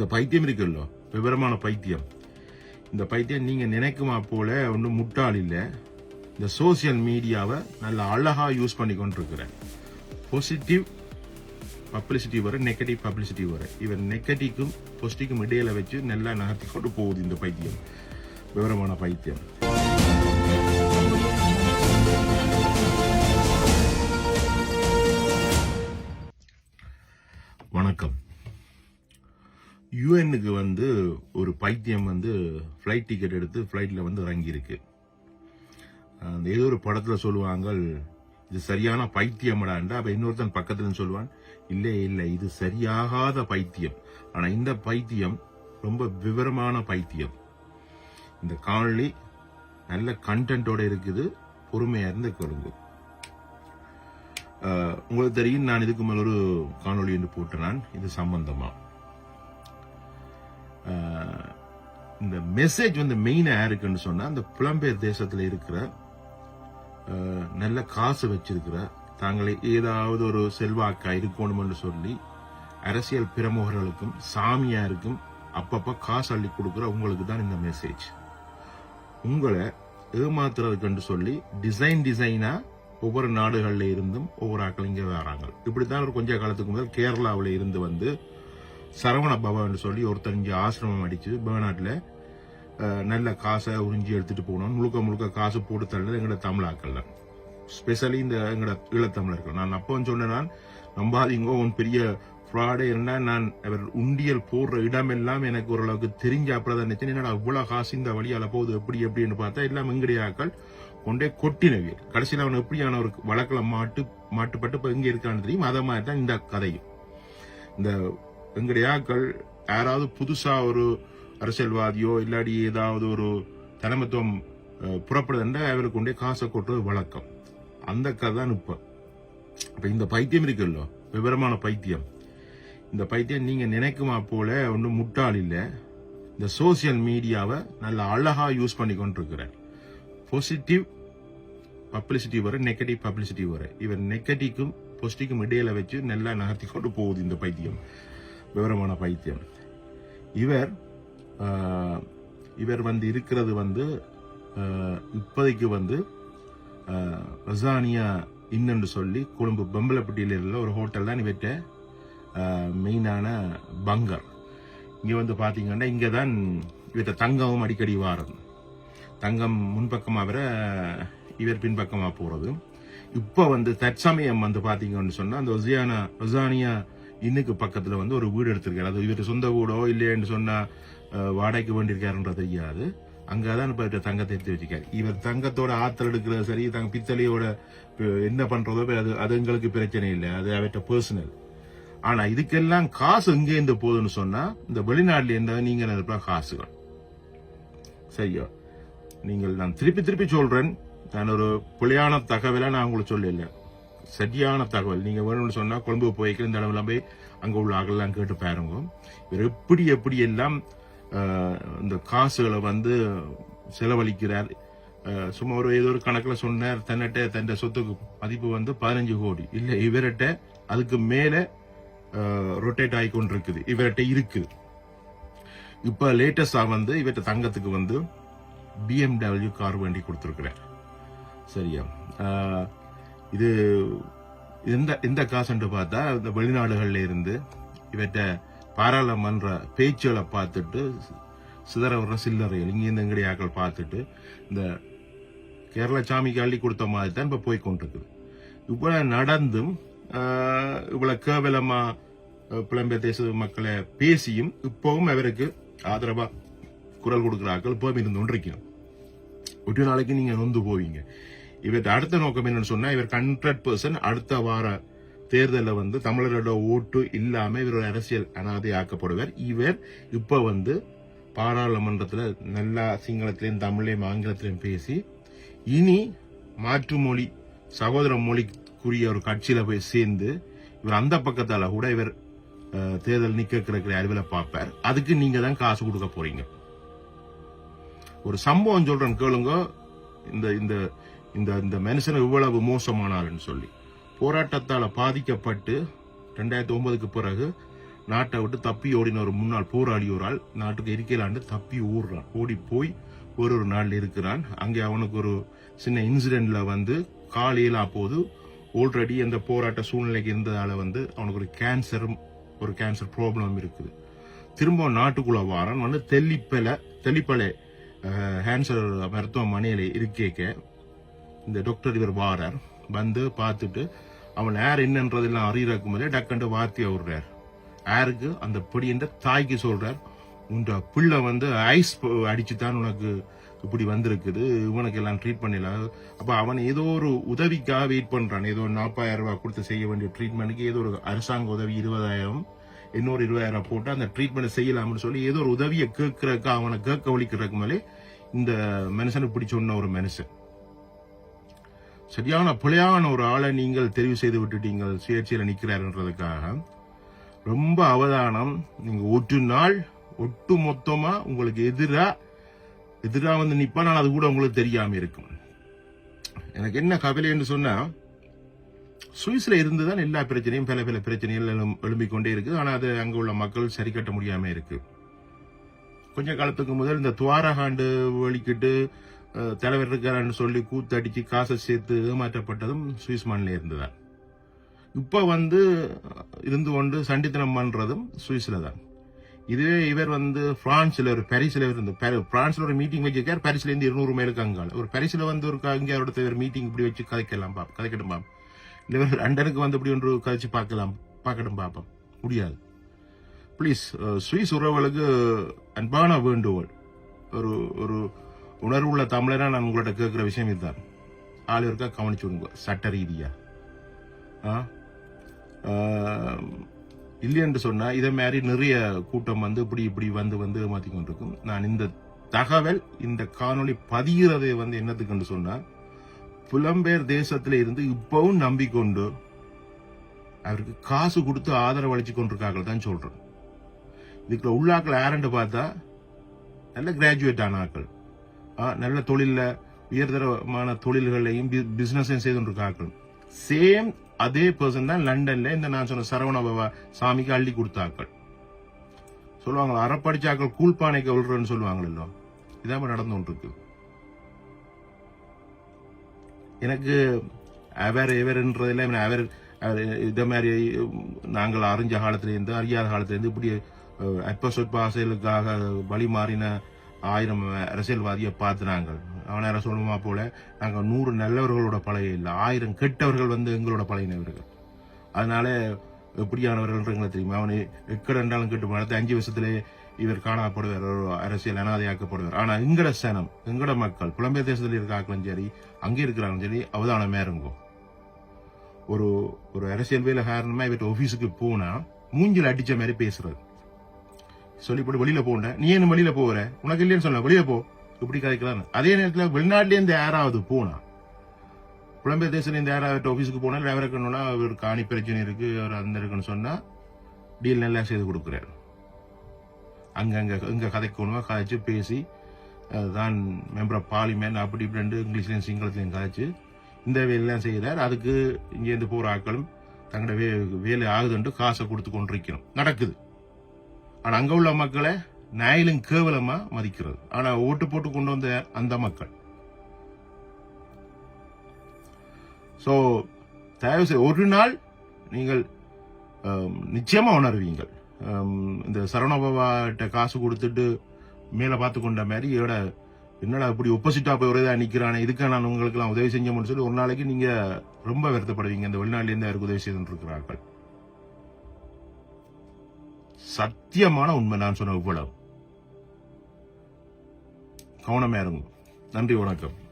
இந்த பைத்தியம் இருக்குல்லோ விவரமான பைத்தியம். இந்த பைத்தியம் நீங்கள் நினைக்குமா போல ஒன்றும் முட்டாள் இல்லை. இந்த சோசியல் மீடியாவை நல்ல அழகாக யூஸ் பண்ணி கொண்டிருக்கிறேன். பாசிட்டிவ் பப்ளிசிட்டி வர நெகட்டிவ் பப்ளிசிட்டி வர. இவர் நெகட்டிவ்க்கும் பாசிட்டிவ்க்கும் இடையில வச்சு நல்லா நகர்த்தி கொண்டு போகுது இந்த பைத்தியம். விவரமான பைத்தியம். யூஎனுக்கு வந்து ஒரு பைத்தியம் வந்து ஃப்ளைட் டிக்கெட் எடுத்து ஃப்ளைட்டில் வந்து இறங்கியிருக்கு. அந்த ஏதோ ஒரு படத்தில் சொல்லுவாங்க இது சரியான பைத்தியமடான்டா அப்போ இன்னொருத்தன் பக்கத்துலன்னு சொல்லுவான் இல்லை இல்லை இது சரியாகாத பைத்தியம். ஆனால் இந்த பைத்தியம் ரொம்ப விவரமான பைத்தியம். இந்த காணொளி நல்ல கண்டென்ட்டோட இருக்குது பொறுமையாக இருந்து கேளுங்க உங்களுக்கு தெரியும் நான் இதுக்கு மேல ஒரு காணொளி என்று போட்டேன் நான் இது சம்பந்தமா. இந்த மெசேஜ் வந்து மெயினா யாருக்குன்னு சொன்னா அந்த புலம்பெயர் தேசத்துல இருக்கிற நல்ல காசு வச்சிருக்கிற தாங்களை ஏதாவது ஒரு செல்வாக்கா இருக்கணும்னு சொல்லி அரசியல் பிரமுகர்களுக்கும் சாமியாருக்கும் அப்பப்ப காசு அள்ளி கொடுக்குற உங்களுக்கு தான் இந்த மெசேஜ் உங்களை ஏமாத்துறதுக்குன்னு சொல்லி டிசைன் டிசைனா ஒவ்வொரு நாடுகள்ல இருந்தும் ஒவ்வொரு ஆட்கள் இங்கே வராங்க. இப்படித்தான் ஒரு கொஞ்ச காலத்துக்கு முதல் கேரளாவில் இருந்து வந்து சரவண பவன் சொல்லி ஒருத்தர் இங்கே ஆசிரமம் அடிச்சு பேர்நாட்டில் நல்ல காசை உறிஞ்சி எடுத்துட்டு போகணும் முழுக்க முழுக்க காசு போட்டு தள்ளது எங்களோட தமிழாக்கள் தான். ஸ்பெஷலி இந்த எங்களோட ஈழத்தமிழர்கள். நான் அப்போ சொன்னேன் நான் நம்பாதீங்க உன் பெரிய ஃப்ராடு என்ன நான் அவர் உண்டியல் போடுற இடமெல்லாம் எனக்கு ஓரளவுக்கு தெரிஞ்ச அப்படிதான் நினைச்சேன். என்னடா இவ்வளவு காசு இந்த வழியால் போகுது எப்படி எப்படின்னு பார்த்தா எல்லாம் எங்கடியாக்கள் கொண்டே கொட்டினவியல் கடைசியில் அவன் எப்படியான ஒரு வழக்கில் மாட்டு மாட்டுப்பட்டு இப்போ எங்கே இருக்கான்னு தெரியும். அதை மாதிரி தான் இந்த கதையும். இந்த எங்கடையாக்கள் யாராவது புதுசா ஒரு அரசியல்வாதியோ இல்லாடி ஏதாவது ஒரு தலைமைத்துவம் புறப்படுதுன்ற அவருக்கு உண்டே காசை கொட்டுறது வழக்கம். அந்த கதை தான் இப்போ. இப்ப இந்த பைத்தியம் இருக்குல்ல விவரமான பைத்தியம். இந்த பைத்தியம் நீங்கள் நினைக்குமா போல ஒன்றும் முட்டாள் இல்லை. இந்த சோசியல் மீடியாவை நல்ல அழகா யூஸ் பண்ணி கொண்டிருக்கிறார். பாசிட்டிவ் பப்ளிசிட்டி வர நெகட்டிவ் பப்ளிசிட்டி வர. இவர் நெகட்டிவ்க்கும் பொசிட்டிக்கும் இடையில வச்சு நல்லா நகர்த்தி கொண்டு போகுது இந்த பைத்தியம். விவரமான பைத்தியம். இவர் இவர் வந்து இருக்கிறது வந்து இப்போதைக்கு வந்து ரசானியா இன்னென்று சொல்லி கொழும்பு பம்பலப்பட்டியில் உள்ள ஒரு ஹோட்டல் தான் இவற்ற மெயினான பங்கர். இங்கே வந்து பார்த்தீங்கன்னா இங்கே தான் இவற்ற தங்கமும் அடிக்கடி வாரம். தங்கம் முன்பக்கமாக வர இவர் பின்பக்கமாக போகிறது இப்போ வந்து தற்சமயம் வந்து பார்த்தீங்கன்னு சொன்னால் அந்த ஒசியானா ஒசானியா இன்னுக்கு பக்கத்தில் வந்து ஒரு வீடு எடுத்திருக்காரு. அது இவர் சொந்த வீடோ இல்லையன்னு சொன்னால் வாடகைக்கு வேண்டியிருக்காருன்றது தெரியாது. அங்கதான் இப்போ இவர்ட்ட தங்கத்தை எடுத்து வச்சிருக்காரு. இவர் தங்கத்தோட ஆற்றல் எடுக்கிறது சரி தங்க பித்தளையோட என்ன பண்ணுறதோ அது அது எங்களுக்கு பிரச்சனை இல்லை. அது அவர்கிட்ட பர்சனல் ஆனால் இதுக்கெல்லாம் காசு எங்கேருந்து போகுதுன்னு சொன்னால் இந்த வெளிநாட்டில் இருந்தால் நீங்கள் இருப்பா காசுகள் சரியா? நீங்கள் நான் திருப்பி திருப்பி சொல்கிறேன் நான் ஒரு புலியான தகவலை நான் உங்களுக்கு சொல்லலை. சரியான தகவல். நீங்கள் வேணும்னு சொன்னால் கொழும்பு போய்க்கு இந்த அளவுலாம் போய் அங்கே உள்ள ஆகலாம் கேட்டு பாருங்க. இவர் எப்படி எப்படி எல்லாம் இந்த காசுகளை வந்து செலவழிக்கிறார். சும்மா ஒரு ஏதோ ஒரு கணக்கில் சொன்னார் தன்னிட்ட தன் சொத்துக்கு மதிப்பு வந்து பதினஞ்சு கோடி. இல்லை இவர்கிட்ட அதுக்கு மேலே ரொட்டேட் ஆகி கொண்டிருக்குது. இவர்கிட்ட இருக்குது இப்போ லேட்டஸ்டாக வந்து இவர்கிட்ட தங்கத்துக்கு வந்து பிஎம்டபிள்யூ கார் வண்டி கொடுத்துருக்கிறார். சரியா? இது எந்த எந்த காசுன்னு பார்த்தா இந்த வெளிநாடுகளில் இருந்து இவற்றை பாராளுமன்ற பேச்சுகளை பார்த்துட்டு சிதற வர்ற சில்லறைகள் இங்க இந்த பார்த்துட்டு இந்த கேரள சாமிக்கு அள்ளி கொடுத்த மாதிரி தான் இப்போ போய் கொண்டிருக்குது. இவ்வளோ நடந்தும் இவ்வளோ கேவலமாக கேவலமா புலம்பெயர் தேச மக்களை பேசியும் இப்போவும் அவருக்கு ஆதரவாக குரல் கொடுக்கிறார்கள் இப்போ இருந்து கொண்டிருக்கோம் ஒரு நாளைக்கு நீங்கள் நொந்து போவீங்க. இவர்கிட்ட அடுத்த நோக்கம் என்னன்னு சொன்னா இவர் ஹண்ட்ரட் பர்சன்ட் அடுத்த வார தேர்தலில் வந்து தமிழரோட ஓட்டு இல்லாம இவர் அரசியல் அனாதை ஆக்கப்படுவார் இவர் இப்ப வந்து பாராளுமன்றத்தில் நல்லா சிங்களத்திலையும் தமிழையும் ஆங்கிலத்திலையும் பேசி இனி மாற்று மொழி சகோதர மொழிக்குரிய ஒரு கட்சியில போய் சேர்ந்து இவர் அந்த பக்கத்தால கூட இவர் தேர்தல் நிக்க கிடக்கிற அறிவில் பார்ப்பார். அதுக்கு நீங்க தான் காசு கொடுக்க போறீங்க. ஒரு சம்பவம் சொல்றேன் கேளுங்க. இந்த இந்த இந்த இந்த மனுஷன் இவ்வளவு மோசமானாருன்னு சொல்லி. போராட்டத்தால் பாதிக்கப்பட்டு ரெண்டாயிரத்தி ஒன்பதுக்கு பிறகு நாட்டை விட்டு தப்பி ஓடின ஒரு முன்னாள் போராடி ஒரு ஆள் நாட்டுக்கு இருக்கலாண்டு தப்பி ஓடுறான் ஓடி போய் ஒரு ஒரு நாள் இருக்கிறான். அங்கே அவனுக்கு ஒரு சின்ன இன்சிடெண்ட்ல வந்து காலையில் அப்போது ஆல்ரெடி அந்த போராட்ட சூழ்நிலைக்கு இருந்ததால வந்து அவனுக்கு ஒரு கேன்சர் ஒரு கேன்சர் ப்ராப்ளம் இருக்குது. திரும்ப நாட்டுக்குள்ள வாரான். வந்து தெல்லிப்பலை தெல்லிப்பலை கேன்சர் மருத்துவமனையில் இருக்கேக்க இந்த டாக்டர் இவர் வாரார். வந்து பார்த்துட்டு அவன் யார் என்னன்றதெல்லாம் அறியறக்கு மேலே டக்கண்டு வார்த்தையை விடுறார். யாருக்கு அந்த பிடின்ற தாய்க்கு சொல்றார். உண்ட பிள்ளை வந்து ஐஸ் அடிச்சு தான் உனக்கு இப்படி வந்திருக்குது இவனுக்கு எல்லாம் ட்ரீட் பண்ணல அப்போ அவன் ஏதோ ஒரு உதவிக்காக வெயிட் பண்றான். ஏதோ நாற்பதாயிரம் ரூபாய் கொடுத்து செய்ய வேண்டிய ட்ரீட்மெண்ட்டுக்கு ஏதோ ஒரு அரசாங்க உதவி இருபதாயிரம் இன்னொரு இருபதாயிரம் போட்டு அந்த ட்ரீட்மெண்ட் செய்யலாம்னு சொல்லி ஏதோ ஒரு உதவியை கேட்கறக்கு அவனை கேட்க ஒழிக்கிறதுக்கு மேலே இந்த மனுஷனுக்கு பிடிச்சொன்ன ஒரு மனுஷன். சரியான பிழையான ஒரு ஆளை நீங்கள் தெரிவு செய்து விட்டுட்டீங்கள் சுயேட்சையில் நிற்கிறாருன்றதுக்காக ரொம்ப அவதானம். நீங்கள் ஒரு நாள் ஒட்டு மொத்தமாக உங்களுக்கு எதிராக எதிராக வந்து நிப்பானால் அது கூட உங்களுக்கு தெரியாமல் இருக்கும். எனக்கு என்ன கவலைன்னு சுவிஸில் இருந்து தான் எல்லா பிரச்சனையும் பல பல பிரச்சனைகள் எழும்- எழும்பிக் கொண்டே இருக்குது. ஆனால் அது அங்கே உள்ள மக்கள் சரி கட்ட முடியாமல் இருக்குது கொஞ்ச காலத்துக்கு முதல் இந்த துவாரகாண்டு வலிக்கிட்டு தலைவர் இருக்காருன்னு சொல்லி கூத்தடிச்சு காசை சேர்த்து ஏமாற்றப்பட்டதும் சுவிஸ் மண்ணில் இருந்துதான் இப்போ வந்து இருந்து கொண்டு சண்டித்தனம் பண்ணுறதும் சுவிஸில் தான். இதுவே இவர் வந்து பிரான்ஸ்ல ஒரு பாரிஸ்ல இருந்து பிரான்ஸில் ஒரு மீட்டிங் வச்சிருக்கார் பாரிஸ்ல இருநூறு மேலுக்கு அங்காள் ஒரு பாரிஸ்ல வந்து ஒரு க- அவரோட இவர் மீட்டிங் இப்படி வச்சு கதைக்கலாம் பா கதைக்கட்டும் பாப்போம் இவர் லண்டனுக்கு வந்து இப்படி ஒன்று கதைச்சு பார்க்கலாம் பார்க்கட்டும் பார்ப்போம் முடியாது. ப்ளீஸ் சுவிஸ் உறவுகளுக்கு அன்பான வேண்டுகோள். ஒரு ஒரு உணர்வுள்ள தமிழராக நான் உங்கள்கிட்ட கேட்குற விஷயம் இதுதான். ஆள் இருக்கா கவனிச்சு விடுங்க சட்ட ரீதியாக ஆ? சொன்னால் இதே இதை மாதிரி நிறைய கூட்டம் வந்து இப்படி இப்படி வந்து வந்து மாற்றி கொண்டிருக்கும். நான் இந்த தகவல் இந்த காணொளி பதிகிறது வந்து என்னத்துக்குன்னு சொன்னால் புலம்பெயர் தேசத்தில் இருந்து இப்பவும் நம்பிக்கொண்டு அவருக்கு காசு கொடுத்து ஆதரவு அளிச்சு கொண்டிருக்காங்க தான் சொல்கிறேன் இதுக்குள்ள உள்ளாக்கள் யாருன்னு பார்த்தா நல்ல கிராஜுவேட் ஆன ஆக்கள் நல்ல தொழிலில் உயர்தரமான தொழில்களையும் பிசினஸையும் செய்து கொண்டிருக்கார்கள். சேம் அதே பர்சன் தான் லண்டன்ல இந்த நான் சொன்ன சரவணபவா சாமிக்கு அள்ளி கொடுத்தாக்கள் சொல்லுவாங்க அறப்படிச்சாக்கள் கூழ்பானைக்கு விழுறன்னு சொல்லுவாங்களோ இதான் நடந்து கொண்டிருக்கு. எனக்கு அவர் இவர்ன்றதுல அவர் இதை மாதிரி நாங்கள் அறிஞ்ச காலத்திலேருந்து அறியாத காலத்திலேருந்து இப்படி அஹ், அற்ப சொற்ப ஆசைகளுக்காக வழி மாறின ஆயிரம் அரசியல்வாதியை பார்த்துனாங்க அவனார சொல்லுமா போல நாங்கள் நூறு நல்லவர்களோட பழைய இல்லை ஆயிரம் கெட்டவர்கள் வந்து எங்களோட பழையினவர்கள் அதனால எப்படியானவர்கள்ன்றங்களை தெரியுமா? தெரியுமா அவனை என்றாலும் கெட்டு போனது அஞ்சு வருஷத்திலே இவர் காணப்படுவார் ஒரு அரசியல் அனாதையாக்கப்படுவார். ஆனா எங்கட சனம் எங்கட மக்கள் புலம்பெயர் தேசத்தில் இருக்காங்களும் சரி அங்கே இருக்கிறாங்களும் சரி அவதானமே இருங்கோ ஒரு ஒரு அரசியல் வேலை காரணமா இவர் ஆஃபீஸுக்கு போனா மூஞ்சில அடிச்ச மாதிரி பேசுறது. சொல்லி போட்டு வெளியில போன நீ என்ன வெளியில போற உனக்கு இல்லைன்னு சொன்ன வெளியில போ. இப்படி கதைக்கலாம் அதே நேரத்துல வெளிநாட்டுல இருந்து யாராவது போனா புலம்பெயர் தேசத்துல இருந்து யாராவது ஆஃபீஸுக்கு போனா டிரைவர் இருக்கணும்னா அவர் காணி பிரச்சனை இருக்கு அவர் அந்த இருக்குன்னு சொன்னா டீல் நல்லா செய்து கொடுக்குறாரு. அங்கங்க இங்க கதைக்கணுமா? கதைச்சு பேசி தான் மெம்பர் ஆஃப் பார்லிமெண்ட் அப்படி இப்படின்ட்டு இங்கிலீஷ்லையும் சிங்களத்துலையும் கதைச்சு இந்த வேலையெல்லாம் செய்கிறார் அதுக்கு இங்கேருந்து போகிற ஆட்களும் தங்களோட வே வேலை ஆகுதுன்ட்டு காசை கொடுத்து கொண்டிருக்கணும். நடக்குது. ஆனால் அங்கே உள்ள மக்களை நாயிலும் கேவலமாக மதிக்கிறது. ஆனால் ஓட்டு போட்டு கொண்டு வந்த அந்த மக்கள். ஸோ தயவு செய்து ஒரு நாள் நீங்கள் நிச்சயமாக உணர்வீங்கள். இந்த சரவணபவாட்ட காசு கொடுத்துட்டு மேலே பார்த்து கொண்ட மாதிரி இதோட என்னடா இப்படி ஒப்போசிட்டாக போய் ஒரே நிற்கிறானே இதுக்காக நான் உங்களுக்கெல்லாம் உதவி செஞ்சோம்னு சொல்லி ஒரு நாளைக்கு நீங்கள் ரொம்ப வருத்தப்படுவீங்க. இந்த வெளிநாட்டிலேருந்து யாருக்கு உதவி செய்துன்னு இருக்கிறார்கள். சத்தியமான உண்மை நான் சொன்ன இவ்வளவு. கவனமா இருங்க. நன்றி வணக்கம்.